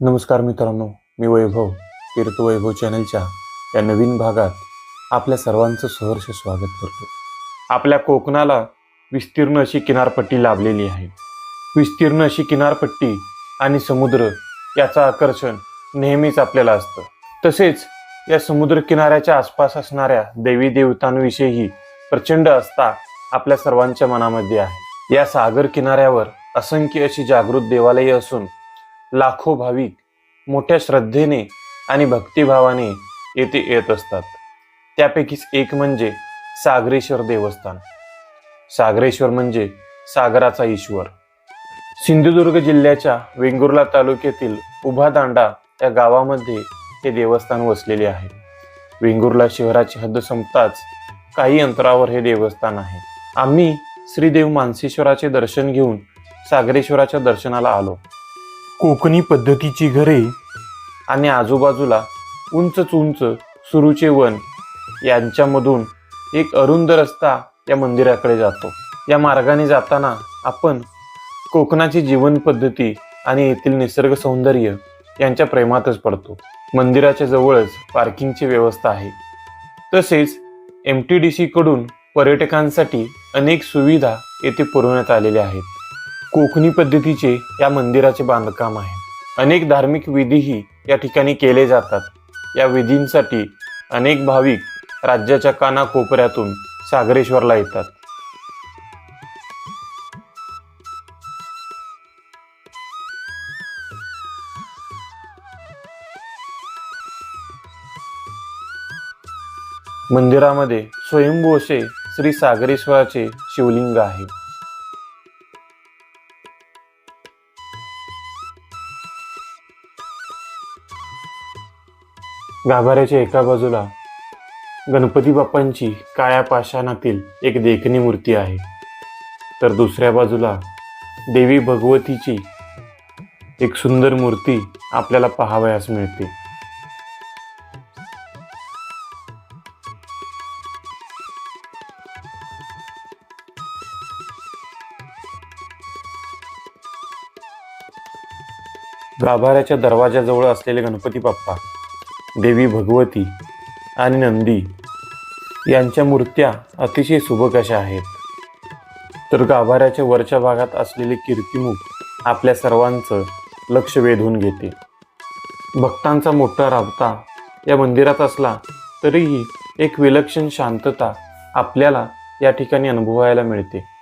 नमस्कार मित्रांनो मी वैभव तीर्थ वैभव चॅनलच्या या नवीन भागात आपल्या सर्वांचं सहर्ष स्वागत करतो. आपल्या कोकणाला विस्तीर्ण अशी किनारपट्टी लाभलेली आहे. विस्तीर्ण अशी किनारपट्टी आणि समुद्र याचं आकर्षण नेहमीच आपल्याला असतं. तसेच या समुद्र किनाऱ्याच्या आसपास असणाऱ्या देवी देवतांविषयीही प्रचंड आस्था आपल्या सर्वांच्या मनामध्ये आहे. या सागर किनाऱ्यावर असंख्य अशी जागृत देवालये असून लाखो भाविक मोठ्या श्रद्धेने आणि भक्तिभावाने येथे येत असतात. त्यापैकीच एक म्हणजे सागरेश्वर देवस्थान. सागरेश्वर म्हणजे सागराचा ईश्वर. सिंधुदुर्ग जिल्ह्याच्या वेंगुर्ला तालुक्यातील उभा दांडा या गावामध्ये हे देवस्थान वसलेले आहे. वेंगुर्ला शहराची हद्द संपताच काही अंतरावर हे देवस्थान आहे. आम्ही श्रीदेव मानसेश्वराचे दर्शन घेऊन सागरेश्वराच्या दर्शनाला आलो. कोकणी पद्धतीची घरे आणि आजूबाजूला उंचच उंच सुरूचे वन यांच्यामधून एक अरुंद रस्ता या मंदिराकडे जातो. या मार्गाने जाताना आपण कोकणाची जीवन पद्धती आणि येथील निसर्ग सौंदर्य यांच्या प्रेमातच पडतो. मंदिराच्या जवळच पार्किंगची व्यवस्था आहे. तसेच एम टी डी सीकडून पर्यटकांसाठी अनेक सुविधा येथे पुरवण्यात आलेल्या आहेत. कोकणी पद्धतीचे या मंदिराचे बांधकाम आहे. अनेक धार्मिक विधीही या ठिकाणी केले जातात. या विधींसाठी अनेक भाविक राज्याच्या कानाकोपऱ्यातून सागरेश्वरला येतात. मंदिरामध्ये स्वयंभू असे श्री सागरेश्वराचे शिवलिंग आहे. गाभाऱ्याच्या एका बाजूला गणपती बाप्पांची काळ्या पाषाणातील एक देखणी मूर्ती आहे. तर दुसऱ्या बाजूला देवी भगवतीची एक सुंदर मूर्ती आपल्याला पाहावयास मिळते. गाभाऱ्याच्या दरवाजाजवळ असलेले गणपती बाप्पा देवी भगवती आणि नंदी यांच्या मूर्त्या अतिशय सुबक अशा आहेत. तर गाभाऱ्याच्या वरच्या भागात असलेले कीर्तिमुख आपल्या सर्वांचं लक्ष वेधून घेते. भक्तांचा मोठा राबता या मंदिरात असला तरीही एक विलक्षण शांतता आपल्याला या ठिकाणी अनुभवायला मिळते.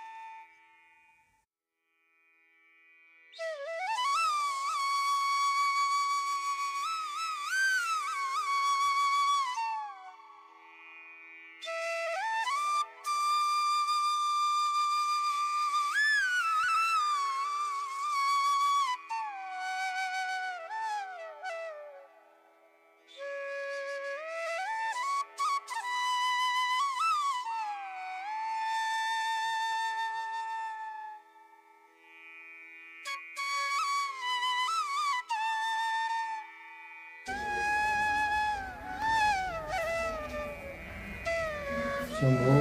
शंभू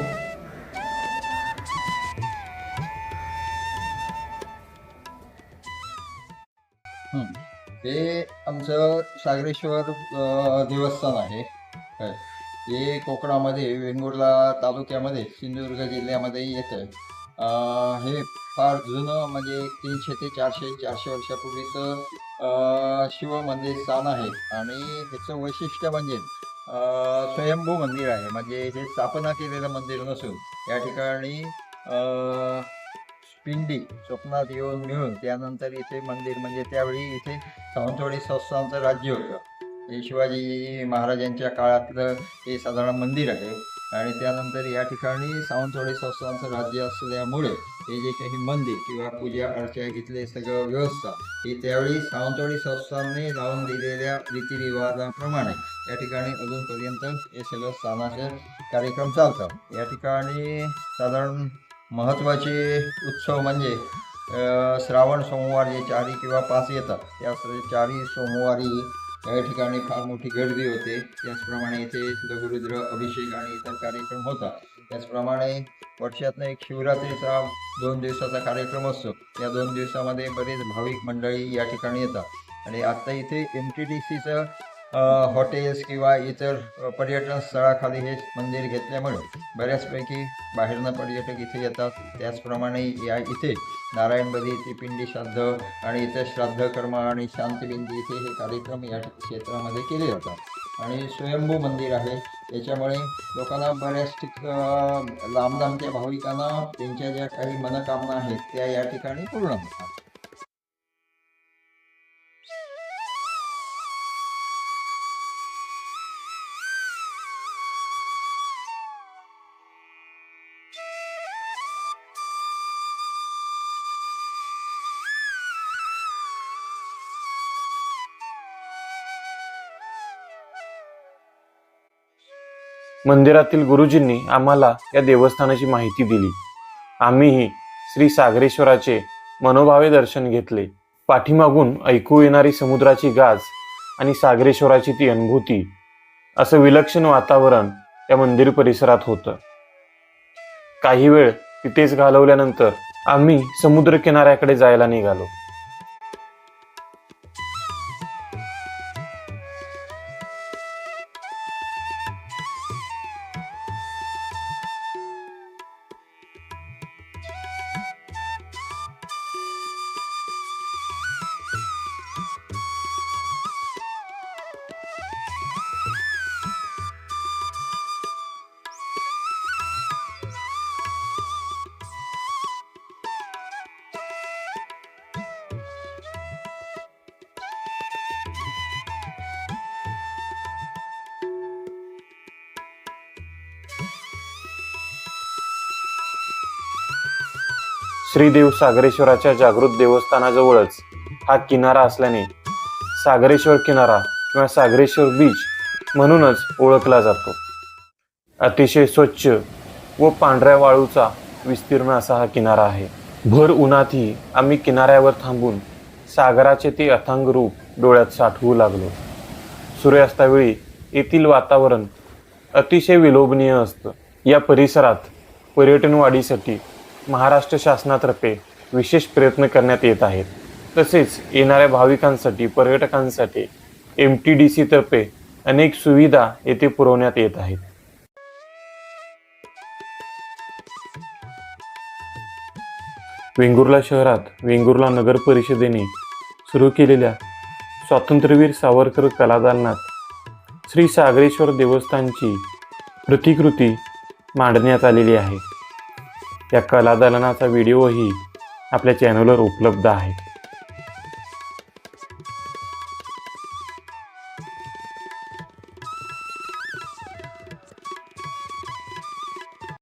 हे. आमचं सागरेश्वर देवस्थान आहे. ते हे कोकणामध्ये वेंगुर्ला तालुक्यामध्ये सिंधुदुर्ग जिल्ह्यामध्ये येतं. हे फार जुनं म्हणजे तीनशे ते चारशे चारशे वर्षापूर्वीचं शिव मंदिर स्थान आहे. आणि ह्याचं वैशिष्ट्य म्हणजे स्वयंभू मंदिर आहे. म्हणजे हे स्थापना केलेलं मंदिर नसून या ठिकाणी पिंडी स्वप्नात येऊन मिळून त्यानंतर इथे मंदिर म्हणजे त्यावेळी इथे सावंतवाडी संस्थांचं राज्य होतं. हे शिवाजी महाराजांच्या काळातलं हे साधारण मंदिर आहे. आणि त्यानंतर या ठिकाणी सावंतवाडी संस्थांचं राज्य असल्यामुळे हे जे काही मंदिर किंवा पूजा अर्चा इथले सगळं व्यवस्था ही त्यावेळी सावंतवाडी संस्थांनी लावून दिलेल्या रीतिरिवाजाप्रमाणे या ठिकाणी अजूनपर्यंत हे सगळं स्थानाचे कार्यक्रम चालतात या ठिकाणी साधारण महत्त्वाचे उत्सव म्हणजे श्रावण सोमवार जे चारी किंवा पाच येतात त्या चारी सोमवारी या ठिकाणी फार मोठी गर्दी होते. त्याचप्रमाणे इथे लघुरुद्र अभिषेक आणि इतर कार्यक्रम होता त्याचप्रमाणे वर्षातनं एक शिवरात्रीचा दोन दिवसाचा कार्यक्रम असतो. त्या दोन दिवसामध्ये बरेच भाविक मंडळी या ठिकाणी येतात. आणि आता इथे एम टी डी सीचं हॉटेल्स किंवा इतर पर्यटन स्थळाखाली हे मंदिर घेतल्यामुळे बऱ्याचपैकी बाहेरनं पर्यटक इथे येतात. त्याचप्रमाणे या इथे नारायण बली त्रिपिंडी श्राद्ध आणि इतर श्राद्ध कर्म आणि शांतबिंदी इथे हे कार्यक्रम या क्षेत्रामध्ये केले जातात. आणि स्वयंभू मंदिर आहे. त्याच्यामुळे लोकांना बऱ्याच ठिक अ, लांब लांबच्या भाविकांना त्यांच्या ज्या काही मनकामना आहेत त्या या ठिकाणी पूर्ण होतात. मंदिरातील गुरुजींनी आम्हाला या देवस्थानाची माहिती दिली. आम्हीही श्री सागरेश्वराचे मनोभावे दर्शन घेतले. पाठीमागून ऐकू येणारी समुद्राची गाज आणि सागरेश्वराची ती अनुभूती असं विलक्षण वातावरण या मंदिर परिसरात होतं. काही वेळ तिथेच घालवल्यानंतर आम्ही समुद्र किनाऱ्याकडे जायला निघालो. श्रीदेव सागरेश्वराच्या जागृत देवस्थानाजवळच हा किनारा असल्याने सागरेश्वर किनारा किंवा सागरेश्वर बीच म्हणूनच ओळखला जातो. अतिशय स्वच्छ व पांढऱ्या वाळूचा विस्तीर्ण असा हा किनारा आहे. भर उन्हातही आम्ही किनाऱ्यावर थांबून सागराचे ते अथांग रूप डोळ्यात साठवू लागलो. सूर्यास्तावेळी येथील वातावरण अतिशय विलोभनीय असतं. या परिसरात पर्यटनवाढीसाठी महाराष्ट्र शासनातर्फे विशेष प्रयत्न करण्यात येत आहेत. तसेच येणाऱ्या भाविकांसाठी पर्यटकांसाठी एम टी डी सीतर्फे अनेक सुविधा येथे पुरवण्यात येत आहेत. वेंगुर्ला शहरात वेंगुर्ला नगर परिषदेने सुरू केलेल्या स्वातंत्र्यवीर सावरकर कलादालनात श्री सागरेश्वर देवस्थानची प्रतिकृती मांडण्यात आलेली आहे. या कलादालनाचा व्हिडिओही आपल्या चॅनलवर उपलब्ध आहे.